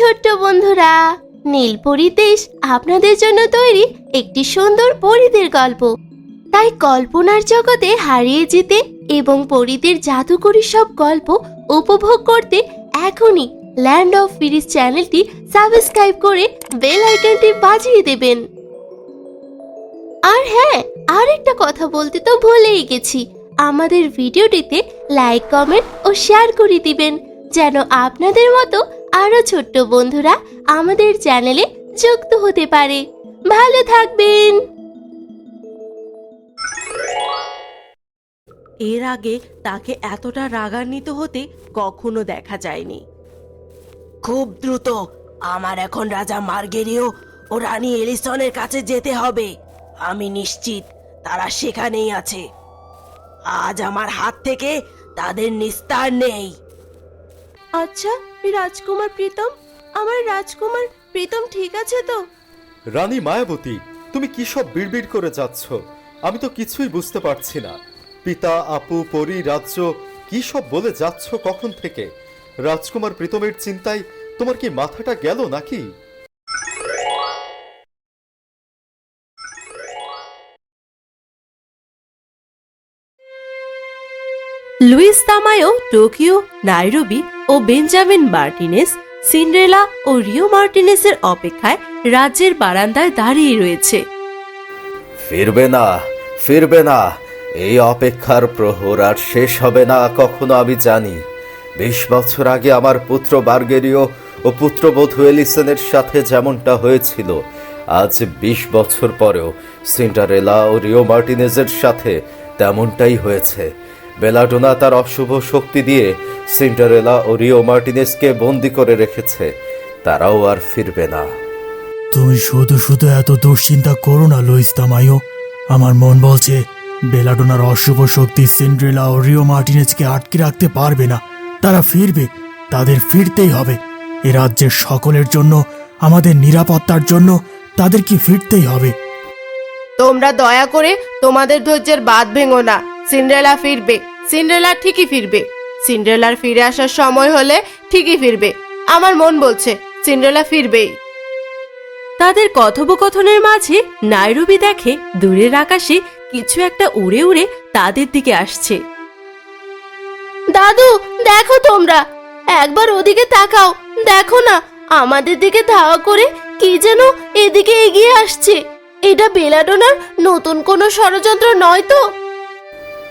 ছোট্ট বন্ধুরা নীলপরি দেশ আপনাদের জন্য তৈরি একটি সুন্দর পরীদের গল্প। তাই কল্পনার জগতে হারিয়ে যেতে এবং পরীদের জাদুকরি সব গল্প উপভোগ করতে এখনই ল্যান্ড অফ ফিরিস চ্যানেলটি সাবস্ক্রাইব করে বেল আইকনটি বাজিয়ে দেবেন। আর হ্যাঁ আর একটা কথা বলতে তো ভুলেই গেছি। আমাদের ভিডিওটিতে লাইক কমেন্ট ও শেয়ার করে দিবেন, যেন আপনাদের মতো আরও ছোট্ট বন্ধুরা আমাদের চ্যানেলে যুক্ত হতে পারে। ভালো থাকবেন। এর আগে তাকে এতটা রাগান্বিত হতে কখনো দেখা যায়নি। খুব দ্রুত। আমার এখন রাজা মার্গেরিও ও রানী এলিসনের কাছে যেতে হবে। আমি নিশ্চিত তারা সেখানেই আছে। আজ আমার হাত থেকে তাদের নিস্তার নেই। আচ্ছা রাজকুমার প্রীতম, আমার রাজকুমার প্রীতম ঠিক আছে তো? রানী মায়াবতী, তুমি কি সব বিড়বিড় করে যাচ্ছ? আমি তো কিছুই বুঝতে পারছি না। পিতা, আপু, পরি, রাজ্য, কি সব বলে যাচ্ছ কখন থেকে? রাজকুমার প্রীতমের চিন্তায় তোমার কি মাথাটা গেল নাকি? লুইস তামায়ো টোকিও, নাইরোবি ও বেঞ্জামিন মার্টিনেস, সিন্ড্রেলা ও রিও মার্টিনেসের অপেক্ষায় রাজ্যের বারান্দায় দাঁড়িয়ে রয়েছে। ফিরবে না ফিরবে না, এই অপেক্ষার প্রহর আর শেষ হবে না, কখনো আমি জানি। বিশ বছর আগে আমার পুত্র বার্গেরিও ও পুত্রবধূ এলিসনের সাথে যেমনটা হয়েছিল, আজ বিশ বছর পরেও সিন্ডারেলা ও রিও মার্টিনেজের সাথে তেমনটাই হয়েছে। বেলাডোনা তার অশুভ শক্তি দিয়ে সিন্ডারেলা ও রিও মার্টিনেসকে বন্দি করে রেখেছে। তারাও আর ফিরবে না। তুমি শুধু শুধু এত দুশ্চিন্তা করো না লুইস তামাইও আমার মন বলছে বেলাডোনার অশুভ শক্তি সিন্ড্রেলা ও রিও মার্টিনেজকে আটকে রাখতে পারবে না। তারা ফিরবে তাদের ফিরতেই হবে। এ রাজ্যের সকলের জন্য আমাদের নিরাপত্তার জন্য তাদের কি ফিরতেই হবে? তোমরা দয়া করে তোমাদের ধৈর্যের বাদ ভেঙো না। সিন্ড্রেলা ফিরবে। সিন্ড্রেলা ঠিকই ফিরবে। সিন্ড্রেলার ফিরে আসার সময় হলে ঠিকই ফিরবে। আমার মন বলছে সিন্ড্রেলা ফিরবেই। তাদের কথোপকথনের মাঝে নাইরোবি দেখে দূরের আকাশে কিছু একটা উড়ে উড়ে তাদের দিকে আসছে। দাদু দেখো তোমরা। একবার ওদিকে তাকাও। দেখো না আমাদের দিকে ধাওয়া করে কি যেন এদিকে এগিয়ে আসছে। এটা বেলাডোনার নতুন কোনো ষড়যন্ত্র নয় তো?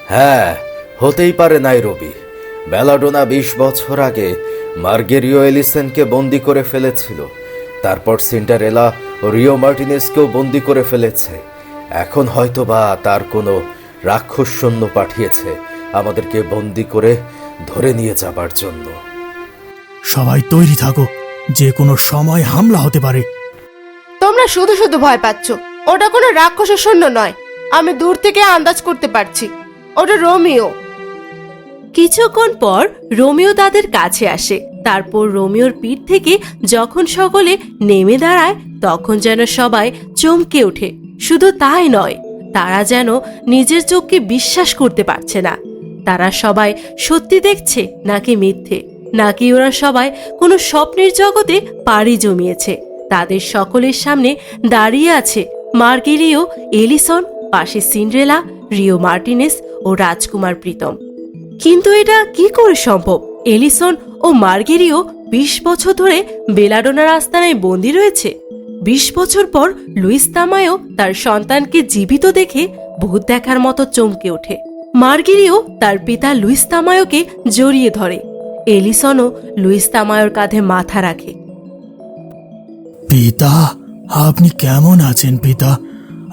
হ্যাঁ হতেই পারে নাইরবি। বেলাডোনা বিশ বছর আগে মার্গেরিও এলিসেনকে বন্দি করে ফেলেছিল। তারপর সিন্ডারেলা ও রিও মার্টিনেসকেও বন্দি করে ফেলেছে। এখন হয়তোবা তার কোনো রাক্ষস সৈন্য পাঠিয়েছে আমাদেরকে বন্দি করে ধরে নিয়ে যাবার জন্য। সবাই তৈরি থাকো যে কোনো সময় হামলা হতে পারে। তোমরা শুধু শুধু ভয় পাচ্ছ ওটা কোনো রাক্ষসের সৈন্য নয়। আমি দূর থেকে আন্দাজ করতে পারছি। ওটা রোমিও। কিছুক্ষণ পর রোমিও তাদের কাছে আসে। তারপর রোমিওর পিঠ থেকে যখন সকলে নেমে দাঁড়ায়, তখন যেন সবাই চমকে ওঠে। শুধু তাই নয়, তারা যেন নিজের চোখকে বিশ্বাস করতে পারছে না। তারা সবাই সত্যি দেখছে নাকি মিথ্যে, নাকি ওরা সবাই কোনো স্বপ্নের জগতে পাড়ি জমিয়েছে। তাদের সকলের সামনে দাঁড়িয়ে আছে মার্গেরিও এলিসন, পাশে সিন্ড্রেলা রিও মার্টিনেস ও রাজকুমার প্রীতম। কিন্তু এটা কি করে সম্ভব? এলিসন ও মার্গেরিও বিশ বছর ধরে বেলাডোনার আস্তানায় বন্দি রয়েছে। বিশ বছর পর লুইস তামায়ও তার সন্তানকে জীবিত দেখে ভূত দেখার মতো চমকে ওঠে। মার্গেরিও তার পিতা লুইস তামায়োকে জড়িয়ে ধরে। এলিসনও লুইস তামায়োর কাঁধে মাথা রাখে। পিতা, আপনি কেমন আছেন পিতা?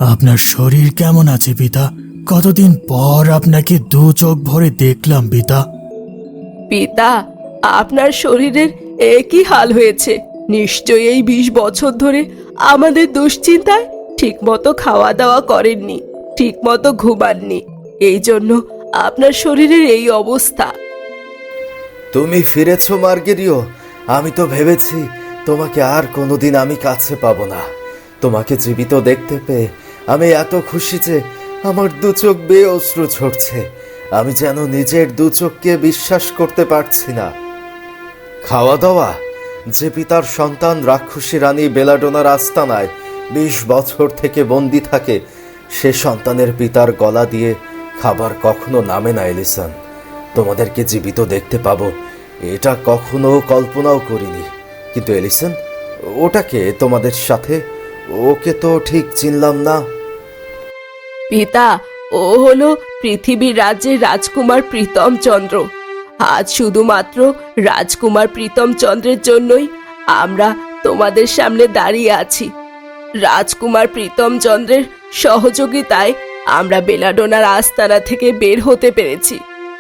আপনার শরীর কেমন আছে পিতা? কতদিন পর আপনাকে দু চোখ ভরে দেখলাম পিতা। পিতা আপনার শরীরের একই হাল হয়েছে। নিশ্চয়ই এই বিশ বছর ধরে আমাদের দুশ্চিন্তায় ঠিকমতো খাওয়া দাওয়া করেননি ঠিকমতো ঘুমাননি। এই জন্য আপনার শরীরের এই অবস্থা। তুমি ফিরেছো মার্গেরিও। আমি তো ভেবেছি তোমাকে আর কোনোদিন আমি কাছে পাবো না। তোমাকে জীবিত দেখতে পেয়ে আমি এত খুশি যে আমার দু চোখ বেয়ে অশ্রু ঝরছে। আমি যেন নিজের দু চোখকে বিশ্বাস করতে পারছি না। খাওয়া দাওয়া যে পিতার সন্তান রাক্ষসী রানী বেলাডোনার আস্তানায় বিশ বছর থেকে বন্দি থাকে, সে সন্তানের পিতার গলা দিয়ে খাবার কখনো নামে না, এলিসন। তোমাদেরকে জীবিত দেখতে পাবো। এটা কখনো কল্পনাও করিনি। কিন্তু, এলিসন ওটাকে তোমাদের সাথে? ওকে তো ঠিক চিনলাম না। পিতা, ও হলো পৃথিবীর রাজ্যের রাজকুমার প্রীতম চন্দ্র। আজ শুধুমাত্র রাজকুমার প্রীতম চন্দ্রের জন্যই আমরা তোমাদের সামনে দাঁড়িয়ে আছি। রাজকুমার প্রীতম চন্দ্রের সহযোগিতায় আমরা বেলাডোনার আস্তানা থেকে বের হতে পেরেছি।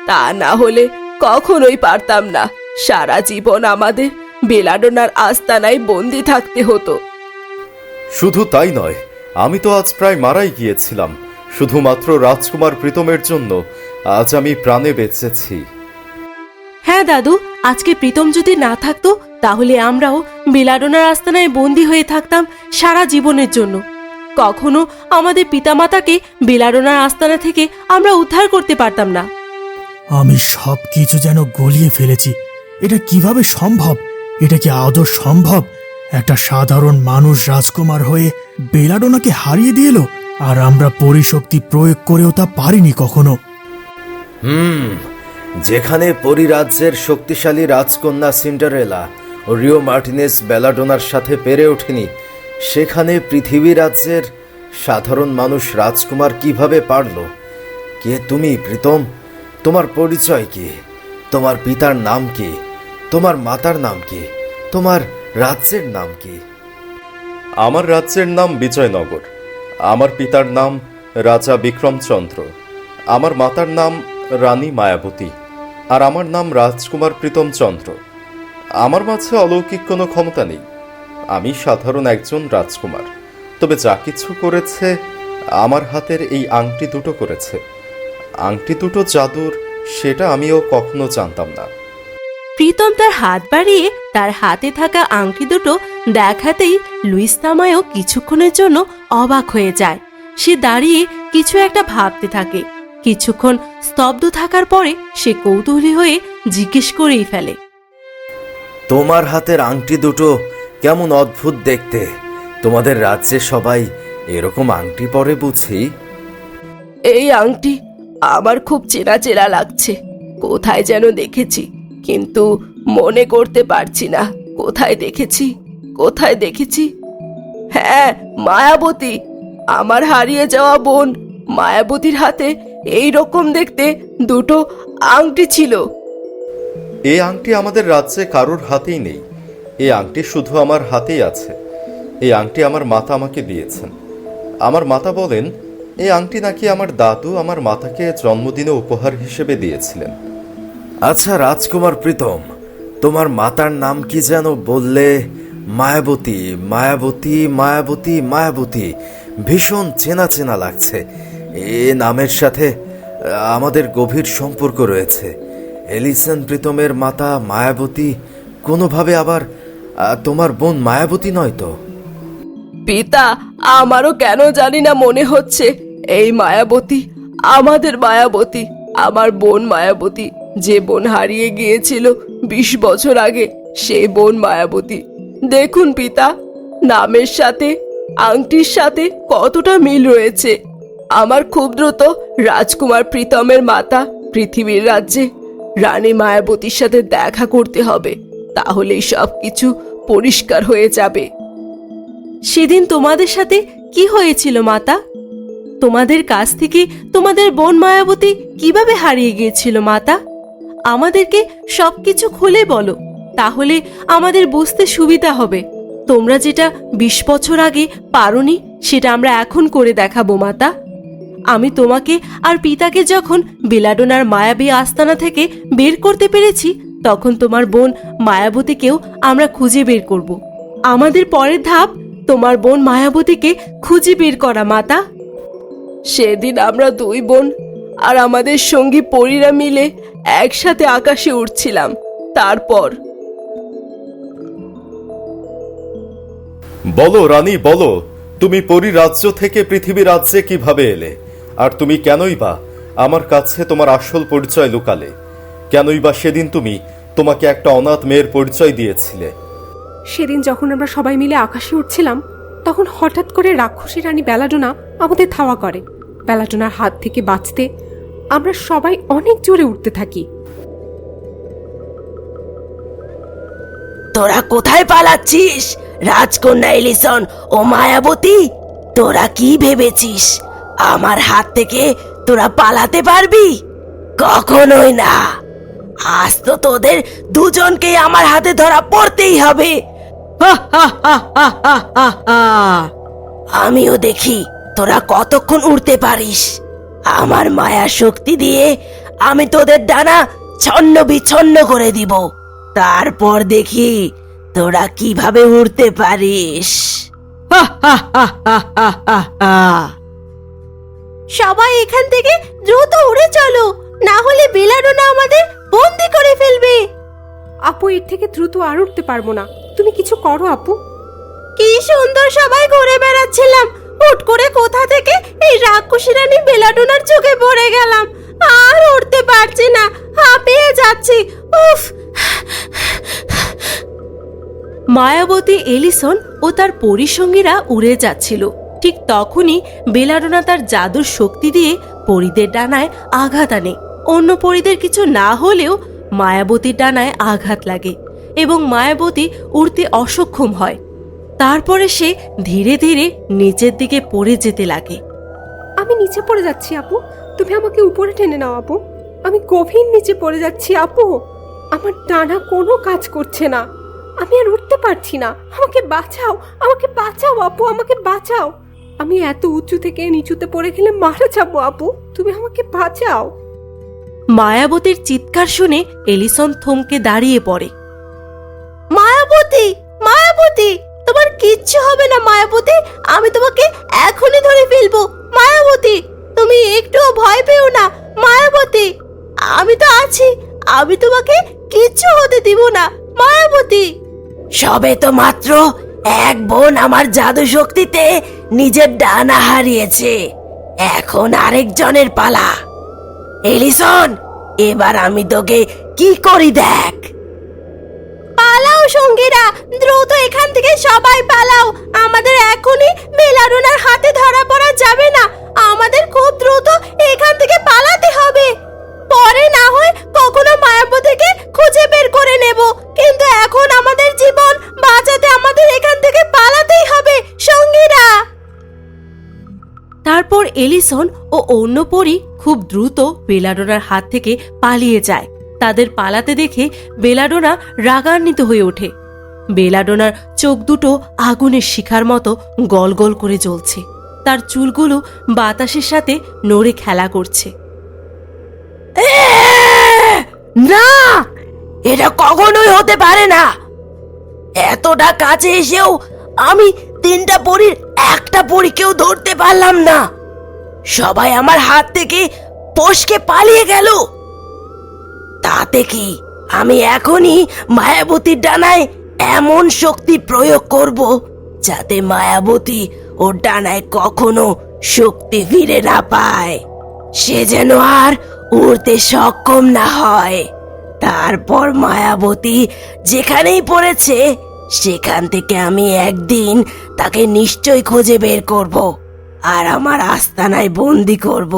তা না হলে কখনোই পারতাম না। সারা জীবন আমাদের বেলাডোনার আস্তানায় বন্দি থাকতে হতো। শুধু তাই নয়, আমি তো আজ প্রায় মারাই গিয়েছিলাম। শুধুমাত্র রাজকুমার প্রীতমের জন্য আজ আমি প্রাণে বেঁচেছি। হ্যাঁ দাদু আজকে প্রীতম যদি না থাকতো তাহলে আমরাও বেলাডোনার আস্তানায় বন্দি হয়ে থাকতাম সারা জীবনের জন্য। কখনো আমাদের পিতামাতাকে বেলাডোনার আস্তানা থেকে আমরা উদ্ধার করতে পারতাম না। আমি সব কিছু যেন গলিয়ে ফেলেছি। এটা কীভাবে সম্ভব? এটা কি আদৌ সম্ভব? একটা সাধারণ মানুষ রাজকুমার হয়ে বেলাডোনাকে হারিয়ে দিল আর আমরা পরিশক্তি প্রয়োগ করেও তা পারিনি কখনো। হুম যেখানে পরিরাজ্যের শক্তিশালী রাজকন্যা সিন্ডারেলা ও রিও মার্টিনেস বেলাডোনার সাথে পেরে ওঠেনি সেখানে পৃথিবী রাজ্যের সাধারণ মানুষ রাজকুমার কীভাবে পারল? কে তুমি প্রীতম? তোমার পরিচয় কি? তোমার পিতার নাম কি? তোমার মাতার নাম কি? তোমার রাজ্যের নাম কি? আমার রাজ্যের নাম বিজয়নগর। আমার পিতার নাম রাজা বিক্রমচন্দ্র। আমার মাতার নাম রানী মায়াবতী। আর আমার নাম রাজকুমার প্রীতমচন্দ্র। আমার মাঝে অলৌকিক কোনো ক্ষমতা নেই। আমি সাধারণ একজন রাজকুমার। তবে যা কিছু করেছে, আমার হাতের এই আংটি দুটো করেছে। আংটি দুটো জাদুর, সেটা আমিও কখনো জানতাম না। প্রীতম তার হাত বাড়িয়ে তার হাতে থাকা আংটি দুটো দেখাতেই লুইস তামায়ও কিছুক্ষণের জন্য অবাক হয়ে যায়। সে দাঁড়িয়ে কিছু একটা ভাবতে থাকে। কিছুক্ষণ স্তব্ধ থাকার পরে সে কৌতূহলী হয়ে জিজ্ঞেস করেই ফেলে। তোমার হাতের আংটি দুটো কেমন অদ্ভুত দেখতে। তোমাদের রাজ্যে সবাই এরকম আংটি পরে বুঝি? এই আংটি আমার খুব চেনা চেনা লাগছে। কোথায় যেন দেখেছি। কিন্তু মনে করতে পারছি না। কোথায় দেখেছি? কোথায় দেখেছি? হ্যাঁ মায়াবতী, আমার হারিয়ে যাওয়া বোন মায়াবতীর হাতে এই রকম দেখতে দুটো আংটি ছিল। এই আংটি আমাদের রাজ্যে কারোর হাতেই নেই। এই আংটি শুধু আমার হাতেই আছে। এই আংটি আমার মাতা আমাকে দিয়েছেন। আমার মাতা বলেন, এই আংটি নাকি আমার দাদু আমার মাতাকে জন্মদিনে উপহার হিসেবে দিয়েছিলেন। আচ্ছা রাজকুমার প্রীতম, তোমার মাতার নাম কি যেন বললে, মায়াবতী মায়াবতী মায়াবতী মায়াবতী, ভীষণ চেনা চেনা লাগছে। এ নামের সাথে, আমাদের গভীর সম্পর্ক রয়েছে। এলিসন প্রীতমের মাতা মায়াবতী, কোনোভাবে আবার তোমার বোন মায়াবতী নয় তো? পিতা, আমারও কেন জানি না মনে হচ্ছে। এই মায়াবতী, আমাদের মায়াবতী, আমার বোন মায়াবতী যে বোন হারিয়ে গিয়েছিল বিশ বছর আগে সেই বোন মায়াবতী। দেখুন পিতা, নামের সাথে, আংটির সাথে কতটা মিল রয়েছে। আমার খুব দ্রুত রাজকুমার প্রীতমের মাতা পৃথিবীর রাজ্যে। রানী মায়াবতীর সাথে দেখা করতে হবে, তাহলেই সব কিছু পরিষ্কার হয়ে যাবে। সেদিন তোমাদের সাথে কি হয়েছিল মাতা? তোমাদের কাছ থেকে তোমাদের বোন মায়াবতী কীভাবে হারিয়ে গিয়েছিল মাতা? আমাদেরকে সবকিছু খুলে বলো, তাহলে আমাদের বুঝতে সুবিধা হবে। তোমরা যেটা বিশ বছর আগে পারোনি, সেটা আমরা এখন করে দেখাবো, মাতা। আমি তোমাকে আর পিতাকে যখন বেলাডোনার মায়াবী আস্তানা থেকে বের করতে পেরেছি, তখন তোমার বোন মায়াবতীকেও আমরা খুঁজে বের করব। আমাদের পরের ধাপ, তোমার বোন মায়াবতীকে খুঁজে বের করা, মাতা। সেদিন আমরা দুই বোন আর আমাদের সঙ্গী পরীরা মিলে একসাথে আকাশে উঠছিলাম তারপর বলো রানী বলো তুমি পরিরাজ্য থেকে পৃথিবী রাজ্যে কীভাবে এলে? আর তুমি কেনই বা আমার কাছে তোমার আসল পরিচয় লুকালে? কেনই বা সেদিন তুমি তোমাকে একটা অনাথ মেয়ের পরিচয় দিয়েছিলে? সেদিন যখন আমরা সবাই মিলে আকাশে উঠছিলাম তখন হঠাৎ করে রাক্ষসী রানী বেলাডোনা আমাদের ধাওয়া করে। বেলাডোনার হাত থেকে বাঁচতে আমরা সবাই অনেক জোরে উঠতে থাকি। তোরা কোথায় পালাচ্ছিস? রাজকন্যা এলিসন ও মায়াবতী, তোরা কি ভেবেছিস? আমার হাত থেকে তোরা পালাতে পারবি? কখনোই না। আজ তো তোদের দুজনকেই আমার হাতে ধরা পড়তেই হবে। আমিও দেখি তোরা কতক্ষণ উড়তে পারিস। আমার মায়া শক্তি দিয়ে আমি তোদের ডানা ছন্ন বিচ্ছন্ন করে দিব। তারপর দেখি তোরা কীভাবে উড়তে পারিস। সবাই এখান থেকে দ্রুত উড়ে চলো না হলে বেলাডোনা আমাদের বন্দি করে ফেলবে। আপু এর থেকে দ্রুত আর উঠতে পারব না। তুমি কিছু করো আপু। কি সুন্দর সবাই ঘুরে বেড়াচ্ছিলাম। হুট করে কোথা থেকে এই রাক্ষসী রানী বেলাডোনার চোখে পড়ে গেলাম। আর উঠতে পারছি না, হাঁপিয়ে যাচ্ছি। উফ। মায়াবতী এলিসন ও তার পরিসঙ্গীরা উড়ে যাচ্ছিল। ঠিক তখনই বেলাডোনা তার জাদুর শক্তি দিয়ে পরীদের ডানায় আঘাত আনে। অন্য পরীদের কিছু না হলেও মায়াবতীর ডানায় আঘাত লাগে এবং মায়াবতী উড়তে অসক্ষম হয়। তারপরে সে ধীরে ধীরে নিচের দিকে পড়ে যেতে লাগে। আমি নিচে পড়ে যাচ্ছি আপু। তুমি আমাকে উপরে টেনে নাও আপু। আমি গভীর নিচে পড়ে যাচ্ছি আপু। আমার ডানা কোনো কাজ করছে না। আমি আর উঠতে পারছি না। আমাকে বাঁচাও আমাকে বাঁচাও আপু আমাকে বাঁচাও। আমি এত উঁচু থেকে নিচুতে পড়ে গেলে মারা যাব আপু। তুমি আমাকে বাঁচাও। মায়াবতীর চিৎকার শুনে এলিসন থমকে দাঁড়িয়ে পড়ে। মায়াবতী! মায়াবতী! তোমার কিচ্ছু হবে না, মায়াবতী। আমি তোমাকে এখনই ধরে ফেলব, মায়াবতী। তুমি একটুও ভয় পেও না, মায়াবতী। আমি তো আছি, আমি তোমাকে কিচ্ছু হতে দিব না, মায়াবতী। সবে তো মাত্র এক বোন আমার জাদু শক্তিতে নিজের ডানা হারিয়েছে। এখন আরেকজনের পালা। এলিসন, এবার আমি তোকে কি করি দেখ। পালাও সঙ্গীরা, দ্রুত এখান থেকে সবাই পালাও। আমাদের এখনই বেলারুনার হাতে ধরা পড়া যাবে না। আমাদের খুব দ্রুত এখান থেকে পালাতে হবে। পরে না হয় কখনো মায়াবতীকে খুঁজে বের করে নেব। কিন্তু এখন আমাদের জীবন বাঁচাতে আমাদের এখান থেকে পালাতেই হবে, সঙ্গীরা। তারপর এলিসন ও অন্য পরী খুব দ্রুত বেলাডোনার হাত থেকে পালিয়ে যায়। তাদের পালাতে দেখে বেলাডোনা রাগান্বিত হয়ে ওঠে। বেলাডোনার চোখ দুটো আগুনের শিখার মতো গল গল করে জ্বলছে। তার চুলগুলো বাতাসের সাথে নড়ে খেলা করছে। না! এটা কখনোই হতে পারে না। এতটা কাছে এসেও আমি তিনটা পরীর একটা পরীকেও ধরতে পারলাম না। সবাই আমার হাত থেকে পোষকে পালিয়ে গেল। তাতে কি আমি এখনই মায়াবতীর ডানায় এমন শক্তি প্রয়োগ করব যাতে মায়াবতী ওর ডানায় কখনো শক্তি ফিরে না পায়? সে যেন আর উড়তে সক্ষম না হয়। তারপর মায়াবতী যেখানেই পড়েছে, সেখান থেকে আমি একদিন তাকে নিশ্চয় খুঁজে বের করব আর আমার আস্তানায় বন্দি করব।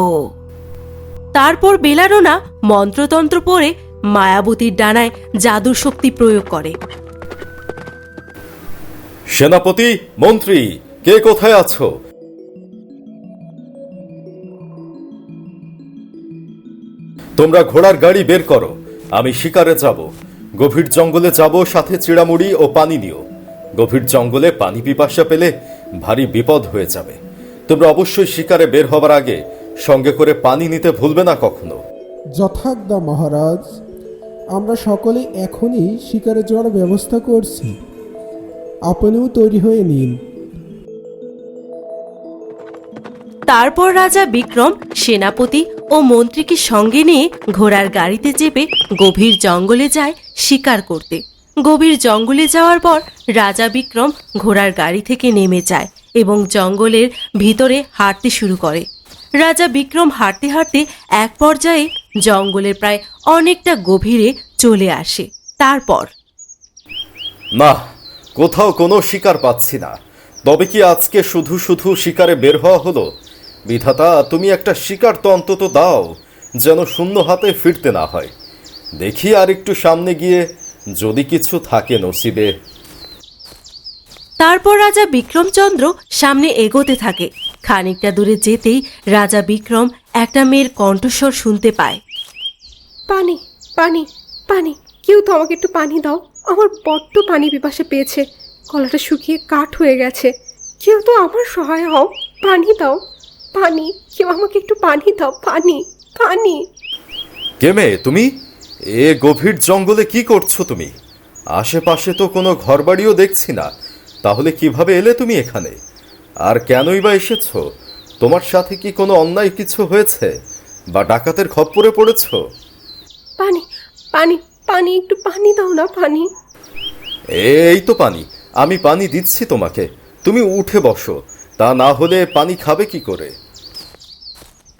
তারপর বেলাডোনা মন্ত্রতন্ত্র পরে মায়াবতীর ডানায় জাদুর শক্তি প্রয়োগ করে। সেনাপতি, মন্ত্রী, কে কোথায় আছো? তোমরা ঘোড়ার গাড়ি বের করো, আমি শিকারে যাব। গভীর জঙ্গলে যাব, সাথে চিড়ামুড়ি ও পানি নিও। গভীর জঙ্গলে পানি পিপাসা পেলে ভারী বিপদ হয়ে যাবে। তোমরা অবশ্যই শিকারে বের হবার আগে সঙ্গে করে পানি নিতে ভুলবে না কখনো। যথাজ্ঞা মহারাজ আমরা সকলে এখনই শিকারে যাওয়ার ব্যবস্থা করছি। আপনিও তৈরি হয়ে নিন। তারপর রাজা বিক্রম সেনাপতি ও মন্ত্রীকে সঙ্গে নিয়ে ঘোড়ার গাড়িতে চেপে গভীর জঙ্গলে যায় শিকার করতে। গভীর জঙ্গলে যাওয়ার পর রাজা বিক্রম ঘোড়ার গাড়ি থেকে নেমে যায় এবং জঙ্গলের ভিতরে হাঁটতে শুরু করে। রাজা বিক্রম হাঁটতে হাঁটতে এক পর্যায়ে জঙ্গলের প্রায় অনেকটা গভীরে চলে আসে। তারপর না কোথাও কোনো শিকার পাচ্ছি না। তবে কি আজকে শুধু শুধু শিকারে বের হওয়া হলো? বিধাতা তুমি একটা শিকার তো অন্তত দাও যেন শূন্য হাতে ফিরতে না হয়। দেখি আর একটু সামনে গিয়ে যদি কিছু থাকে নসিবে। তারপর রাজা বিক্রমচন্দ্র সামনে এগোতে থাকে। খানিকটা দূরে যেতেই রাজা বিক্রম একটা মেয়ের কণ্ঠস্বর শুনতে পায়। পানি পানি পানি কেউ তো আমাকে একটু পানি দাও। আমার বড্ড পানি পিপাসে পেয়েছে। গলাটা শুকিয়ে কাঠ হয়ে গেছে। কেউ তো আমার সহায় হও। পানি দাও। পানি কেউ আমাকে একটু পানি দাও। পানি পানি। কে মেয়ে তুমি? এ গভীর জঙ্গলে কি করছ তুমি? আশেপাশে তো কোনো ঘরবাড়িও দেখছি না। তাহলে কীভাবে এলে তুমি এখানে? আর কেনই বা এসেছ? তোমার সাথে কি কোনো অন্যায় কিছু হয়েছে? বা ডাকাতের খপ্পরে পড়েছ? পানি পানি পানি একটু পানি দাও না পানি। এই তো পানি আমি পানি দিচ্ছি তোমাকে। তুমি উঠে বসো তা না হলে পানি খাবে কি করে?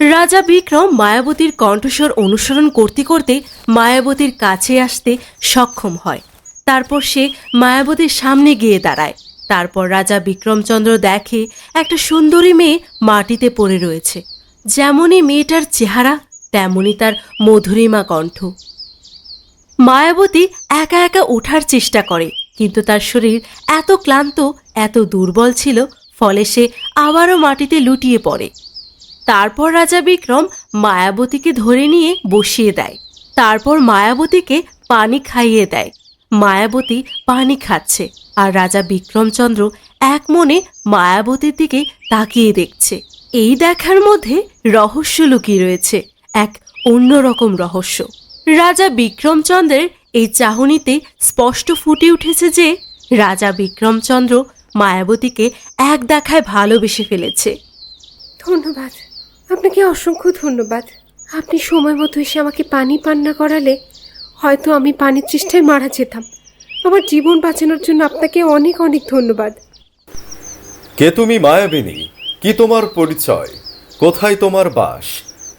রাজা বিক্রম মায়াবতীর কণ্ঠস্বর অনুসরণ করতে করতে মায়াবতীর কাছে আসতে সক্ষম হয়। তারপর সে মায়াবতীর সামনে গিয়ে দাঁড়ায়। তারপর রাজা বিক্রমচন্দ্র দেখে একটা সুন্দরী মেয়ে মাটিতে পড়ে রয়েছে। যেমনই মেয়েটার চেহারা, তেমনই তার মধুরিমা কণ্ঠ। মায়াবতী একা একা ওঠার চেষ্টা করে, কিন্তু তার শরীর এত ক্লান্ত, এত দুর্বল ছিল, ফলে সে আবারও মাটিতে লুটিয়ে পড়ে। তারপর রাজা বিক্রম মায়াবতীকে ধরে নিয়ে বসিয়ে দেয়। তারপর মায়াবতীকে পানি খাইয়ে দেয়। মায়াবতী পানি খাচ্ছে। আর রাজা বিক্রমচন্দ্র এক মনে মায়াবতীর দিকে তাকিয়ে দেখছে। এই দেখার মধ্যে রহস্য লুকিয়ে রয়েছে, এক অন্যরকম রহস্য। রাজা বিক্রমচন্দ্রের এই চাহনিতে স্পষ্ট ফুটে উঠেছে যে, রাজা বিক্রমচন্দ্র মায়াবতীকে এক দেখায় ভালোবেসে ফেলেছে। ধন্যবাদ। আপনাকে অসংখ্য ধন্যবাদ। আপনি সময় মতো এসে আমাকে পানি পান্না করালে হয়তো আমি পানির চেষ্টায় মারা যেতাম। আমার জীবন বাঁচানোর জন্য আপনাকে অনেক অনেক ধন্যবাদ। কে তুমি মায়াবিনী? কি তোমার পরিচয়? কোথায় তোমার বাস?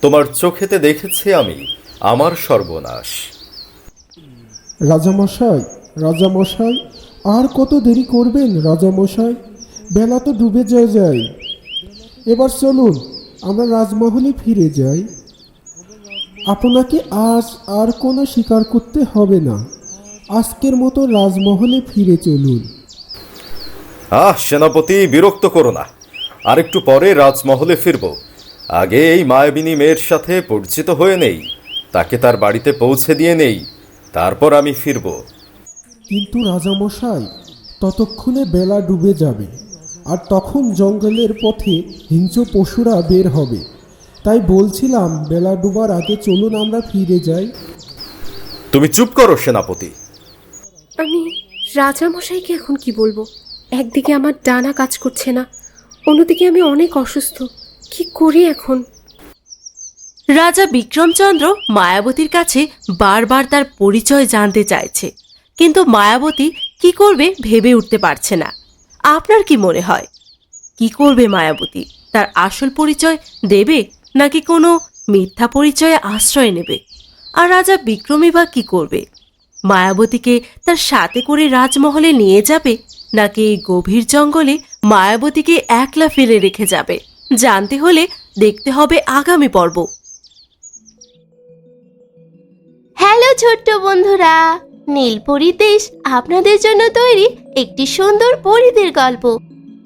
তোমার চোখেতে দেখেছি আমি আমার সর্বনাশ। রাজামশাই রাজামশাই আর কত দেরি করবেন রাজামশাই? বেলা তো ডুবে যায় যায়। এবার চলুন আমরা রাজমহলে ফিরে যাই। আপনাকে আজ আর কোনো শিকার করতে হবে না। আজকের মতো রাজমহলে ফিরে চলুন। আহ সেনাপতি বিরক্ত করো না। আর একটু পরে রাজমহলে ফিরব। আগে এই মায়াবিনী মেয়ের সাথে পরিচিত হয়ে নেই। তাকে তার বাড়িতে পৌঁছে দিয়ে নেই। তারপর আমি ফিরব। কিন্তু রাজামশাই ততক্ষণে বেলা ডুবে যাবে আর তখন জঙ্গলের পথে হিংস্র পশুরা বের হবে। তাই বলছিলাম বেলা ডুবার আগে চলুন আমরা ফিরে যাই। তুমি চুপ করো সেনাপতি। আমি রাজামশাইকে এখন কি বলব? একদিকে আমার ডানা কাজ করছে না, অন্যদিকে আমি অনেক অসুস্থ। কি করি এখন? রাজা বিক্রমচন্দ্র মায়াবতীর কাছে বারবার তার পরিচয় জানতে চাইছে। কিন্তু মায়াবতী কি করবে ভেবে উঠতে পারছে না। আপনার কি মনে হয়? কি করবে মায়াবতী? তার আসল পরিচয় দেবে নাকি কোনো মিথ্যা পরিচয়ে আশ্রয় নেবে? আর রাজা বিক্রমী বা কি করবে? মায়াবতীকে তার সাথে করে রাজমহলে নিয়ে যাবে, নাকি এই গভীর জঙ্গলে মায়াবতীকে একলা ফেলে রেখে যাবে? জানতে হলে দেখতে হবে আগামী পর্ব। হ্যালো ছোট্ট বন্ধুরা নীলপরি দেশ আপনাদের জন্য তৈরি একটি সুন্দর পরিদের গল্প।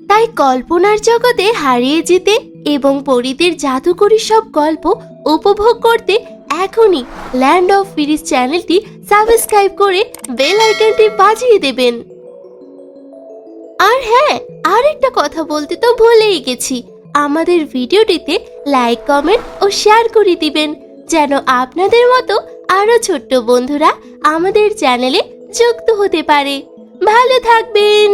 তাই কল্পনার জগতে হারিয়ে যেতে এবং পরিদের জাদুকরী সব গল্প উপভোগ করতে এখনই ল্যান্ড অফ ফিরিস চ্যানেলটি সাবস্ক্রাইব করে বেল আইকনটি বাজিয়ে দেবেন। আর হ্যাঁ আরেকটা কথা বলতে তো ভুলেই গেছি। আমাদের ভিডিওটিতে লাইক কমেন্ট ও শেয়ার করে দিবেন, যেন আপনাদের মতো আরও ছোট্ট বন্ধুরা আমাদের চ্যানেলে যুক্ত হতে পারে। ভালো থাকবেন!